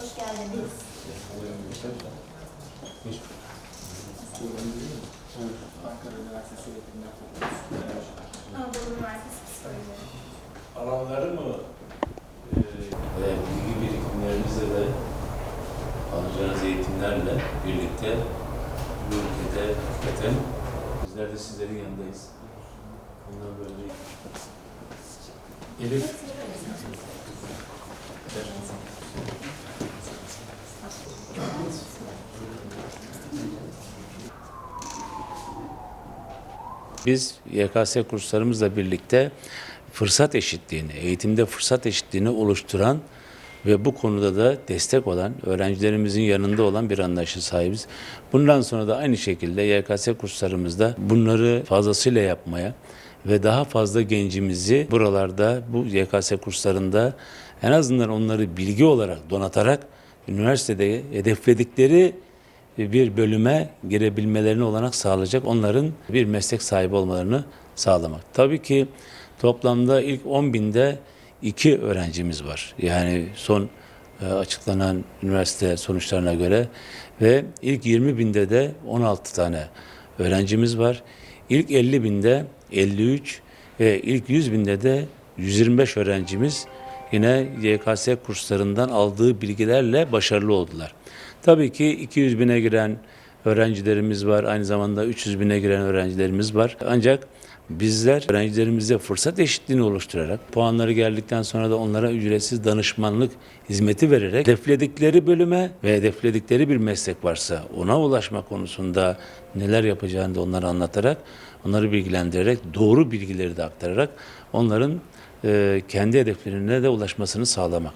Hoş geldiniz. Ankara Üniversitesi Eğitimler Fakültesi. Anadolu Üniversitesi Psikoloji. alanları mı e, ve bilgi birikimlerimizle de alacağınız eğitimlerle birlikte bu ülkede hakikaten bizler de sizlerin yanındayız. Bundan böyle Elif Biz YKS kurslarımızla birlikte fırsat eşitliğini, eğitimde fırsat eşitliğini oluşturan ve bu konuda da destek olan, öğrencilerimizin yanında olan bir anlayışa sahibiz. Bundan sonra da aynı şekilde YKS kurslarımızda bunları fazlasıyla yapmaya ve daha fazla gencimizi buralarda bu YKS kurslarında en azından onları bilgi olarak donatarak üniversitede hedefledikleri bir bölüme girebilmelerine olanak sağlayacak, onların bir meslek sahibi olmalarını sağlamak. Tabii ki toplamda ilk 10 binde iki öğrencimiz var. Yani son e, açıklanan üniversite sonuçlarına göre ve ilk 20 binde de 16 tane öğrencimiz var. İlk 50 binde 53 ve ilk 100 binde de 125 öğrencimiz yine YKS kurslarından aldığı bilgilerle başarılı oldular. Tabii ki 200 bine giren öğrencilerimiz var. Aynı zamanda 300 bine giren öğrencilerimiz var. Ancak bizler öğrencilerimize fırsat eşitliğini oluşturarak puanları geldikten sonra da onlara ücretsiz danışmanlık hizmeti vererek hedefledikleri bölüme ve hedefledikleri bir meslek varsa ona ulaşma konusunda neler yapacağını da onlara anlatarak, onları bilgilendirerek, doğru bilgileri de aktararak onların e, kendi hedeflerine de ulaşmasını sağlamak.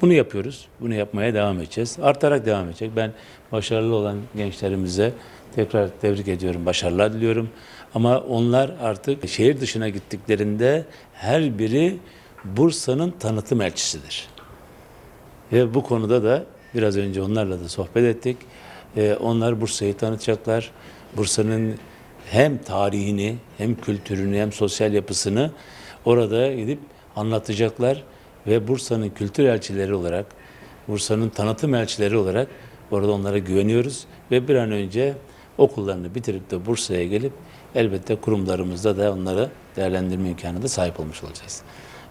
Bunu yapıyoruz. Bunu yapmaya devam edeceğiz. Artarak devam edecek. Ben başarılı olan gençlerimize tekrar tebrik ediyorum. Başarılar diliyorum. Ama onlar artık şehir dışına gittiklerinde her biri Bursa'nın tanıtım elçisidir. Ve bu konuda da biraz önce onlarla da sohbet ettik. Ee, onlar Bursa'yı tanıtacaklar. Bursa'nın hem tarihini, hem kültürünü, hem sosyal yapısını orada gidip anlatacaklar. Ve Bursa'nın kültür elçileri olarak, Bursa'nın tanıtım elçileri olarak orada onlara güveniyoruz. Ve bir an önce okullarını bitirip de Bursa'ya gelip elbette kurumlarımızda da onlara değerlendirme imkanı da sahip olmuş olacağız.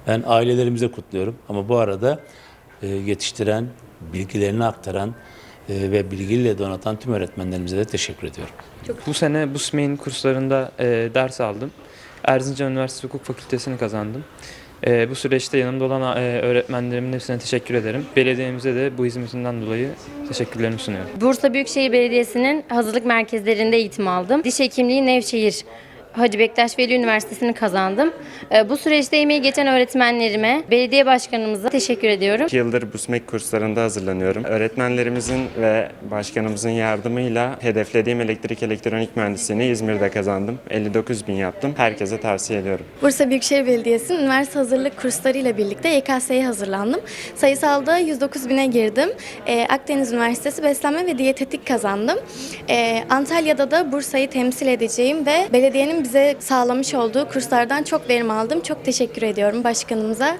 Ben ailelerimize kutluyorum ama bu arada e, yetiştiren, bilgilerini aktaran e, ve bilgiyle donatan tüm öğretmenlerimize de teşekkür ediyorum. Bu sene bu kurslarında e, ders aldım. Erzincan Üniversitesi Hukuk Fakültesini kazandım. E, bu süreçte yanımda olan e, öğretmenlerimin hepsine teşekkür ederim. Belediyemize de bu hizmetinden dolayı teşekkürlerimi sunuyorum. Bursa Büyükşehir Belediyesi'nin hazırlık merkezlerinde eğitim aldım. Diş hekimliği Nevşehir Hacı Bektaş Veli Üniversitesi'ni kazandım. Ee, Bu süreçte emeği geçen öğretmenlerime, belediye başkanımıza teşekkür ediyorum. 2 yıldır bu SMEK kurslarında hazırlanıyorum. Öğretmenlerimizin ve başkanımızın yardımıyla hedeflediğim elektrik elektronik mühendisliğini İzmir'de kazandım. 59 bin yaptım. Herkese tavsiye ediyorum. Bursa Büyükşehir Belediyesi'nin üniversite hazırlık kursları ile birlikte YKS'ye hazırlandım. Sayısalda 109 bine girdim. Ee, Akdeniz Üniversitesi Beslenme ve Diyetetik kazandım. Ee, Antalya'da da Bursa'yı temsil edeceğim ve belediyenin bize sağlamış olduğu kurslardan çok verim aldım. Çok teşekkür ediyorum başkanımıza.